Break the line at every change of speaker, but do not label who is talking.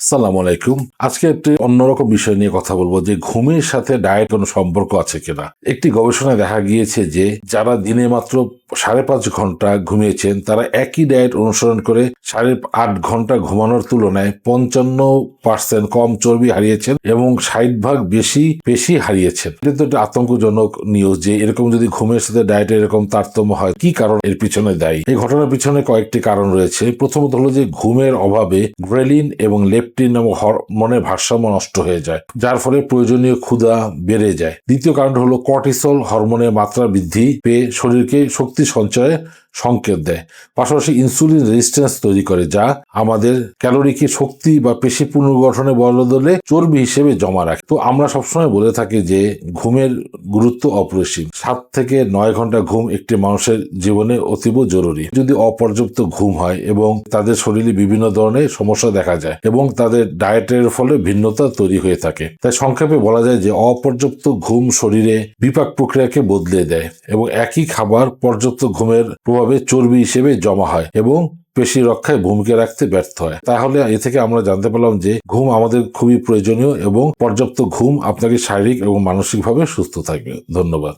সালাম আলাইকুম। আজকে একটি অন্যরকম বিষয় নিয়ে কথা বলব যে ঘুমের সাথে ডায়েট কোনো সম্পর্ক আছে কিনা। একটি গবেষণায় দেখা গিয়েছে যে যারা দিনে মাত্র সাড়ে পাঁচ ঘণ্টা ঘুমিয়েছেন, তারা একই ডায়েট অনুসরণ করে সাড়ে আট ঘণ্টা ঘুমানোর তুলনায় পঞ্চান্ন পার্সেন্ট কম চর্বি হারিয়েছেন এবং ষাট ভাগ বেশি পেশি হারিয়েছেন। এটা তো একটা আতঙ্কজনক নিউজ যে এরকম যদি ঘুমের সাথে ডায়েটের এরকম তারতম্য হয়, কি কারণ এর পিছনে দায়ী? এই ঘটনার পিছনে কয়েকটি কারণ রয়েছে। প্রথমত হলো যে ঘুমের অভাবে গ্রেলিন এবং লেপটিন এবং হরমোনের ভারসাম্য নষ্ট হয়ে যায়, যার ফলে প্রয়োজনীয় ক্ষুধা বেড়ে যায়। দ্বিতীয় কারণ হলো কর্টিসল হরমোনের মাত্রা বৃদ্ধি পেয়ে শরীরকে শক্তি সঞ্চয়ে সংকেত দেয়। পাশাপাশি ইনসুলিন রেজিস্ট্যান্স তৈরি করে, যা আমাদের ক্যালোরিকে শক্তি বা পেশি পুনর্গঠনে বদলে চর্বি হিসেবে জমা রাখে। তো আমরা সবসময় বলে থাকি যে, ঘুমের গুরুত্ব অপরিসীম। সাত থেকে নয় ঘণ্টা ঘুম একটি মানুষের জীবনে অতীব জরুরি। যদি অপর্যাপ্ত ঘুম হয় এবং তাদের শরীরে বিভিন্ন ধরনের সমস্যা দেখা যায় এবং তাদের ডায়েটের ফলে ভিন্নতা তৈরি হয়ে থাকে। তাই সংক্ষেপে বলা যায় যে, অপর্যাপ্ত ঘুম শরীরে বিপাক প্রক্রিয়াকে বদলে দেয় এবং একই খাবার পর্যাপ্ত ঘুমের প্রভাবে চর্বি হিসেবে জমা হয় এবং পেশি রক্ষায় ভূমিকা রাখতে ব্যর্থ হয়। তাহলে এ থেকে আমরা জানতে পারলাম যে ঘুম আমাদের খুবই প্রয়োজনীয় এবং পর্যাপ্ত ঘুম আপনাকে শারীরিক এবং মানসিকভাবে সুস্থ থাকবে। ধন্যবাদ।